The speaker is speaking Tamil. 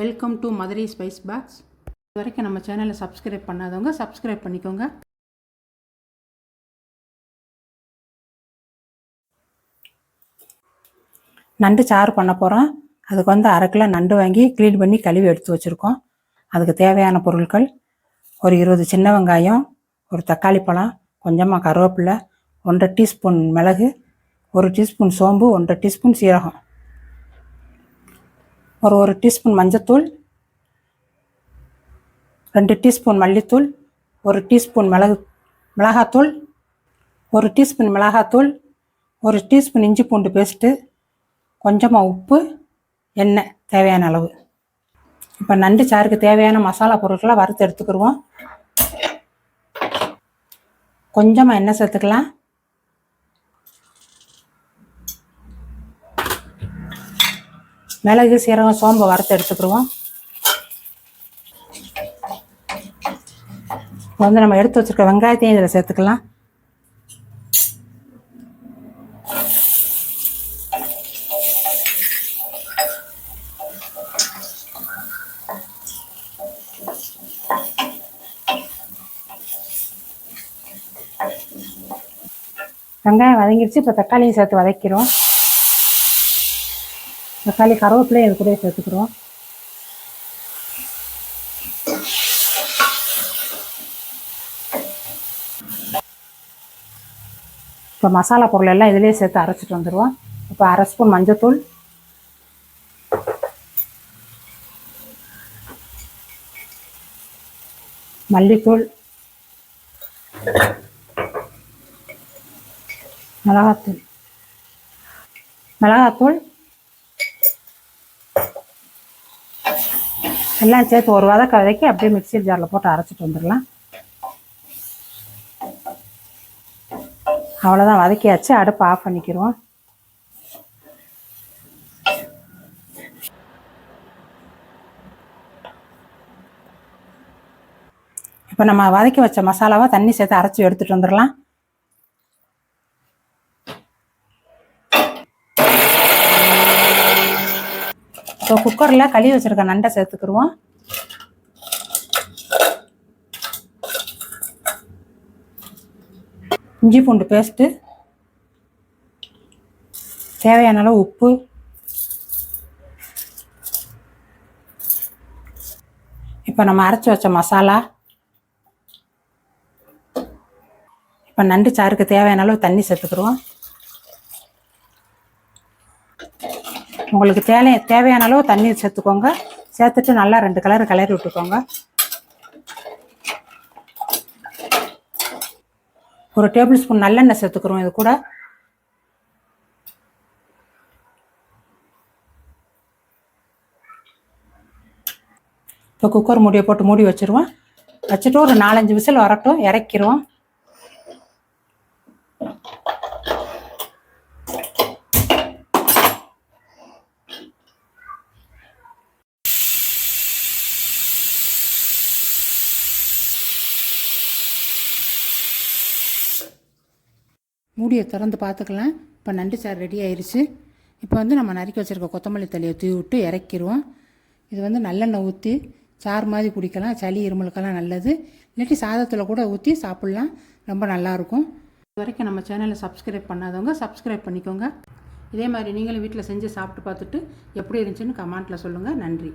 Welcome to Madurai spice box இது வரைக்கும் நம்ம சேனலை சப்ஸ்கிரைப் பண்ணாதவங்க சப்ஸ்கிரைப் பண்ணிக்கோங்க. நண்டு சாறு பண்ண போகிறோம் அதுக்கு வந்து அரை கிலோ நண்டு வாங்கி க்ளீன் பண்ணி கழுவி எடுத்து வச்சுருக்கோம். அதுக்கு தேவையான பொருட்கள் ஒரு இருபது சின்ன வெங்காயம் ஒரு தக்காளி பழம் கொஞ்சமாக கருவேப்பிலை ஒன்றரை டீஸ்பூன் மிளகு ஒரு டீஸ்பூன் சோம்பு ஒன்றரை டீஸ்பூன் சீரகம். ஒரு ஒரு டீஸ்பூன் மஞ்சத்தூள் ரெண்டு டீஸ்பூன் மல்லித்தூள் ஒரு டீஸ்பூன் மிளகு மிளகாத்தூள் ஒரு டீஸ்பூன் மிளகாத்தூள் ஒரு டீஸ்பூன் இஞ்சி பூண்டு பேஸ்ட்டு கொஞ்சமாக உப்பு எண்ணெய் தேவையான அளவு. இப்போ நண்டு சாருக்கு தேவையான மசாலா பொருட்களை வறுத்து எடுத்துக்கிடுவோம். கொஞ்சமாக எண்ணெய் சேர்த்துக்கலாம். மிளகு சீரகம் சோம்பை வறுத்து எடுத்துக்கிடுவோம். இப்போ வந்து நம்ம எடுத்து வச்சிருக்க வெங்காயத்தையும் இதில் சேர்த்துக்கலாம். வெங்காயம் வதங்கிடுச்சு இப்போ தக்காளியும் சேர்த்து வதக்கிறோம் தக்காளி கருவேப்பிலையும் இது கூட சேர்த்துக்கிறோம். இப்போ மசாலா பொருள் எல்லாம் இதிலே சேர்த்து அரைச்சிட்டு வந்துடுவோம். இப்போ அரை ஸ்பூன் மஞ்சத்தூள். மல்லித்தூள். மிளகாத்தூள். மிளகாத்தூள். எல்லாம் சேர்த்து ஒரு வதக்க வதக்கி அப்படியே மிக்ஸி ஜாரில் போட்டு அரைச்சிட்டு வந்துடலாம். அவ்வளோதான் வதக்கியாச்சு. அடுப்பு ஆஃப் பண்ணிக்கிறோம் இப்போ நம்ம வதக்கி வச்ச மசாலாவை தண்ணி சேர்த்து அரைச்சி எடுத்துகிட்டு வந்துடலாம். இப்போ குக்கரில் கழுவி வச்சுருக்க நண்டை சேர்த்துக்கிடுவோம் இஞ்சி பூண்டு பேஸ்ட்டு தேவையான அளவு உப்பு இப்போ நம்ம அரைச்சி வச்ச மசாலா இப்போ நண்டு சாருக்கு தேவையான அளவு தண்ணி சேர்த்துக்கிடுவோம் உங்களுக்கு தேவை தேவையான அளவு தண்ணி சேர்த்துக்கோங்க. சேர்த்துட்டு நல்லா ரெண்டு கலர் கிளறி விட்டுக்கோங்க. ஒரு டேபிள் ஸ்பூன் நல்லெண்ணெய் சேர்த்துக்கிறோம் இது கூட. இப்போ குக்கர் மூடியை போட்டு மூடி வச்சிருவோம். வச்சுட்டு ஒரு நாலஞ்சு விசில் வரட்டும் இறக்கிடுவோம் மூடியை திறந்து பார்த்துக்கலாம். இப்போ நண்டு சாறு ரெடி ஆயிடுச்சு இப்போ வந்து நம்ம நறுக்கி வச்சுருக்க கொத்தமல்லி தழையை தூவி விட்டு இறக்கிடுவோம் இது வந்து நல்லெண்ணெய் ஊற்றி சாறு மாதிரி குடிக்கலாம். சளி இருமலுக்கெல்லாம் நல்லது. இல்லாட்டி சாதத்தில் கூட ஊற்றி சாப்பிட்லாம். ரொம்ப நல்லாயிருக்கும். இது வரைக்கும் நம்ம சேனலை சப்ஸ்கிரைப் பண்ணாதவங்க சப்ஸ்கிரைப் பண்ணிக்கோங்க. இதே மாதிரி நீங்களும் வீட்டில் செஞ்சு சாப்பிட்டு பார்த்துட்டு எப்படி இருந்துச்சுன்னு கமெண்ட்டில் சொல்லுங்கள் நன்றி.